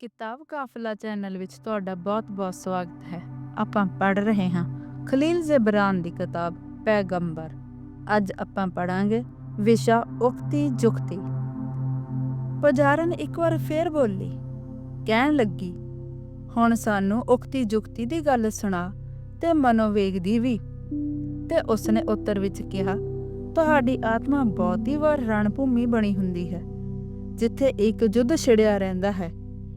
ਕਿਤਾਬ ਕਾਫਲਾ ਚੈਨਲ ਵਿੱਚ ਤੁਹਾਡਾ ਬਹੁਤ-ਬਹੁਤ ਸਵਾਗਤ ਹੈ। ਆਪਾਂ ਪੜ ਰਹੇ ਹਾਂ ਖਲੀਲ ਜ਼ਬਰਾਨ ਦੀ ਕਿਤਾਬ ਪੈਗੰਬਰ। ਅੱਜ ਆਪਾਂ ਪੜਾਂਗੇ ਵਿਸ਼ਾ ਉਕਤੀ ਜੁਕਤੀ। ਪੁਜਾਰਨ ਇੱਕ ਵਾਰ ਫੇਰ ਬੋਲੀ, ਕਹਿਣ ਲੱਗੀ, ਹੁਣ ਸਾਨੂੰ ਉਕਤੀ ਜੁਕਤੀ ਦੀ ਗੱਲ ਸੁਣਾ ਤੇ ਮਨੋਵੇਗ ਦੀ ਵੀ। ਤੇ ਉਸਨੇ ਉੱਤਰ ਵਿੱਚ ਕਿਹਾ, ਤੁਹਾਡੀ ਆਤਮਾ ਬਹੁਤੀ ਵਾਰ ਰਣਭੂਮੀ ਬਣੀ ਹੁੰਦੀ ਹੈ, ਜਿੱਥੇ ਇੱਕ ਜੁੱਧ ਛਿੜਿਆ ਰਹਿੰਦਾ ਹੈ।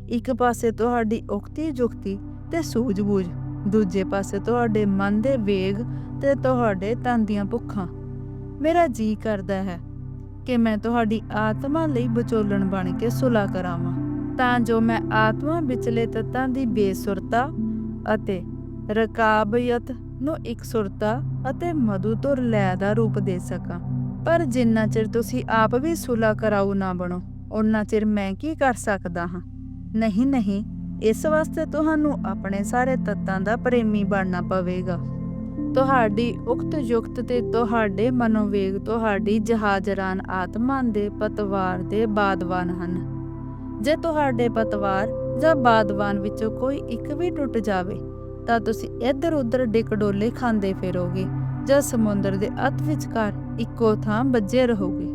ਇੱਕ ਪਾਸੇ ਤੁਹਾਡੀ ਉਕਤੀ ਜੁਕਤੀ ਤੇ ਸੂਝ-ਬੂਝ, ਦੂਜੇ ਪਾਸੇ ਤੁਹਾਡੇ ਮਨ ਦੇ ਵੇਗ ਤੇ ਤੁਹਾਡੇ ਤਨ ਦੀਆਂ ਭੁੱਖਾਂ। ਮੇਰਾ ਜੀ ਕਰਦਾ ਹੈ ਕਿ ਮੈਂ ਤੁਹਾਡੀ ਆਤਮਾ ਲਈ ਵਿਚੋਲਣ ਬਣ ਕੇ ਸੁਲਾ ਕਰਾਵਾਂ, ਤਾਂ ਜੋ ਮੈਂ ਆਤਮਾ ਵਿਚਲੇ ਤੱਤਾਂ ਦੀ ਬੇਸੁਰਤਾ ਅਤੇ ਰਕਾਬੀਅਤ ਨੂੰ ਇਕਸੁਰਤਾ ਅਤੇ ਮਧੂ ਤੋਂ ਲੈ ਦਾ ਰੂਪ ਦੇ ਸਕਾਂ। ਪਰ ਜਿੰਨਾ ਚਿਰ ਤੁਸੀਂ ਆਪ ਵੀ ਸੁਲਾ ਕਰਾਉ ਨਾ ਬਣੋ ਉਨਾ ਚਿਰ ਮੈਂ ਕੀ ਕਰ ਸਕਦਾ ਹਾਂ? ਨਹੀਂ ਨਹੀਂ, ਇਸ ਵਾਸਤੇ ਤੁਹਾਨੂੰ ਆਪਣੇ ਸਾਰੇ ਤੱਤਾਂ ਦਾ ਪ੍ਰੇਮੀ ਬਣਨਾ ਪਵੇਗਾ। ਤੁਹਾਡੀ ਉਕਤ ਯੁਕਤ ਤੇ ਤੁਹਾਡੇ ਮਨੋਵੇਗ ਤੁਹਾਡੀ ਜਹਾਜ਼ਰਾਨ ਆਤਮਾ ਦੇ ਪਤਵਾਰ ਦੇ ਬਾਦਵਾਨ ਹਨ। ਜੇ ਤੁਹਾਡੇ ਪਤਵਾਰ ਜਾਂ ਬਾਦਵਾਨ ਵਿੱਚੋਂ ਕੋਈ ਇੱਕ ਵੀ ਟੁੱਟ ਜਾਵੇ, ਤਾਂ ਤੁਸੀਂ ਇੱਧਰ ਉੱਧਰ ਡਿਕਡੋਲੇ ਖਾਂਦੇ ਫਿਰੋਗੇ ਜਾਂ ਸਮੁੰਦਰ ਦੇ ਅਤ ਵਿਚਕਾਰ ਇੱਕੋ ਥਾਂ ਵੱਜੇ ਰਹੋਗੇ।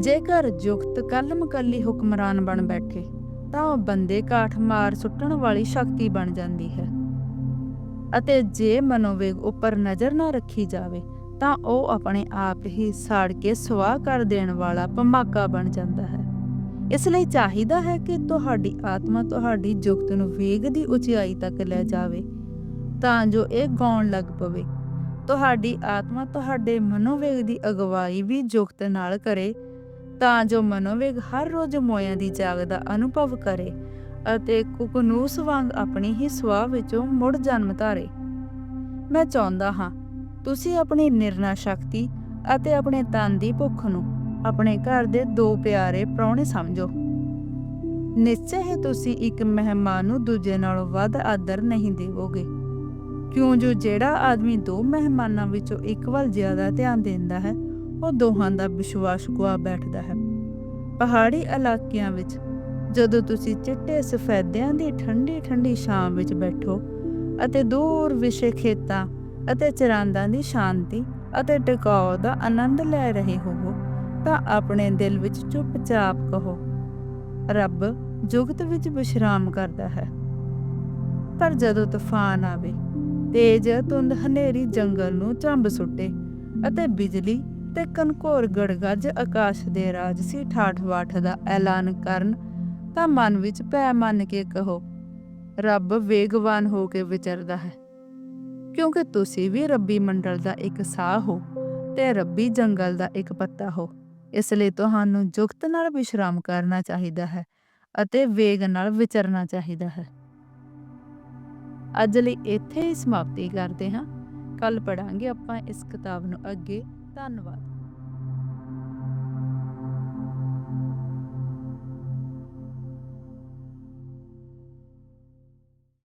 ਜੇਕਰ ਜੁਗਤ ਕਲਮ ਕੱਲੀ ਹੁਕਮਰਾਨ ਬਣ ਬੈਠੇ ਤਾਂ ਉਹ ਬੰਦੇ ਕਾਠ ਮਾਰ ਸੁੱਟਣ ਵਾਲੀ ਸ਼ਕਤੀ ਬਣ ਜਾਂਦੀ ਹੈ। ਅਤੇ ਜੇ ਮਨੋਵੇਗ ਉੱਪਰ ਨਜ਼ਰ ਨਾ ਰੱਖੀ ਜਾਵੇ, ਤਾਂ ਉਹ ਆਪਣੇ ਆਪ ਹੀ ਸਾੜ ਕੇ ਸਵਾਹ ਕਰ ਦੇਣ ਵਾਲਾ ਭਮਾਕਾ ਬਣ ਜਾਂਦਾ ਹੈ। ਇਸ ਲਈ ਚਾਹੀਦਾ ਹੈ ਕਿ ਤੁਹਾਡੀ ਆਤਮਾ ਤੁਹਾਡੀ ਜੁਗਤ ਨੂੰ ਵੇਗ ਦੀ ਉਚਾਈ ਤੱਕ ਲੈ ਜਾਵੇ, ਤਾਂ ਜੋ ਇਹ ਗਾਉਣ ਲੱਗ ਪਵੇ। ਤੁਹਾਡੀ ਆਤਮਾ ਤੁਹਾਡੇ ਮਨੋਵੇਗ ਦੀ ਅਗਵਾਈ ਵੀ ਜੁਗਤ ਨਾਲ ਕਰੇ ਤਾਂ ਜੋ ਮਨੋਵੇਗ ਹਰ ਰੋਜ਼ ਮੋਇਆਂ ਦੀ ਜਾਗ ਦਾ ਅਨੁਭਵ ਕਰੇ ਅਤੇ ਕੁਕਨੂਸ ਵਾਂਗ ਆਪਣੀ ਹੀ ਸਵਾਹ ਵਿੱਚੋਂ ਮੁੜ ਜਨਮ ਧਾਰੇ। ਮੈਂ ਚਾਹੁੰਦਾ ਹਾਂ, ਤੁਸੀਂ ਆਪਣੀ ਨਿਰਣਾ ਸ਼ਕਤੀ ਅਤੇ ਆਪਣੇ ਤਨ ਦੀ ਭੁੱਖ ਨੂੰ ਆਪਣੇ ਘਰ ਦੇ ਦੋ ਪਿਆਰੇ ਪ੍ਰਾਹੁਣੇ ਸਮਝੋ। ਨਿਸ਼ਚੈ ਹੀ ਤੁਸੀਂ ਇੱਕ ਮਹਿਮਾਨ ਨੂੰ ਦੂਜੇ ਨਾਲੋਂ ਵੱਧ ਆਦਰ ਨਹੀਂ ਦੇਵੋਗੇ। ਕਿਉਂ ਜੋ ਜਿਹੜਾ ਆਦਮੀ ਦੋ ਮਹਿਮਾਨਾਂ ਵਿੱਚੋਂ ਇੱਕ ਵੱਲ ਜ਼ਿਆਦਾ ਧਿਆਨ ਦਿੰਦਾ ਹੈ ਉਹ ਦੋਹਾਂ ਦਾ ਵਿਸ਼ਵਾਸ ਗੁਆ ਬੈਠਦਾ ਹੈ। ਪਹਾੜੀ ਇਲਾਕਿਆਂ ਵਿੱਚ ਜਦੋਂ ਤੁਸੀਂ ਚਿੱਟੇ ਸਫੈਦਿਆਂ ਦੀ ਠੰਡੀ ਠੰਡੀ ਸ਼ਾਮ ਵਿੱਚ ਬੈਠੋ ਅਤੇ ਦੂਰ ਵਿਸ਼ੇ ਖੇਤਾਂ ਅਤੇ ਚਰਾਂਦਾਂ ਦੀ ਸ਼ਾਂਤੀ ਅਤੇ ਟਿਕਾਉ ਦਾ ਆਨੰਦ ਲੈ ਰਹੇ ਹੋਵੋ, ਤਾਂ ਆਪਣੇ ਦਿਲ ਵਿੱਚ ਚੁੱਪਚਾਪ ਕਹੋ, ਰੱਬ ਜੁਗਤ ਵਿੱਚ ਵਿਸ਼ਰਾਮ ਕਰਦਾ ਹੈ। ਪਰ ਜਦੋਂ ਤੂਫਾਨ ਆਵੇ, ਤੇਜ ਧੁੰਦ ਹਨੇਰੀ ਜੰਗਲ ਨੂੰ ਚੰਬ ਸੁੱਟੇ ਅਤੇ ਬਿਜਲੀ ਤੇ ਕਨਕੋਰ ਗੜਗੱਜ ਆਕਾਸ਼ ਦੇ ਰਾਜ ਸੀ ਠਾਠ-ਬਾਠ ਦਾ ਐਲਾਨ ਕਰਨ, ਤਾਂ ਮਨ ਵਿੱਚ ਭੈ ਮੰਨ ਕੇ ਕਹੋ, ਰੱਬ ਵੇਗਵਾਨ ਹੋ ਕੇ ਵਿਚਰਦਾ ਹੈ। ਕਿਉਂਕਿ ਤੁਸੀਂ ਵੀ ਰੱਬੀ ਮੰਡਲ ਦਾ ਇੱਕ ਸਾਹ ਹੋ ਤੇ ਰੱਬੀ ਜੰਗਲ ਦਾ ਇੱਕ ਪੱਤਾ ਹੋ। ਇਸ ਲਈ ਤੁਹਾਨੂੰ ਜੁਗਤ ਨਾਲ ਵਿਸ਼ਰਾਮ ਕਰਨਾ ਚਾਹੀਦਾ ਹੈ ਅਤੇ ਵੇਗ ਨਾਲ ਵਿਚਰਨਾ ਚਾਹੀਦਾ ਹੈ। ਅੱਜ ਲਈ ਇੱਥੇ ਹੀ ਸਮਾਪਤੀ ਕਰਦੇ ਹਾਂ। ਕੱਲ ਪੜਾਂਗੇ ਆਪਾਂ ਇਸ ਕਿਤਾਬ ਨੂੰ ਅੱਗੇ। ਧੰਨਵਾਦ।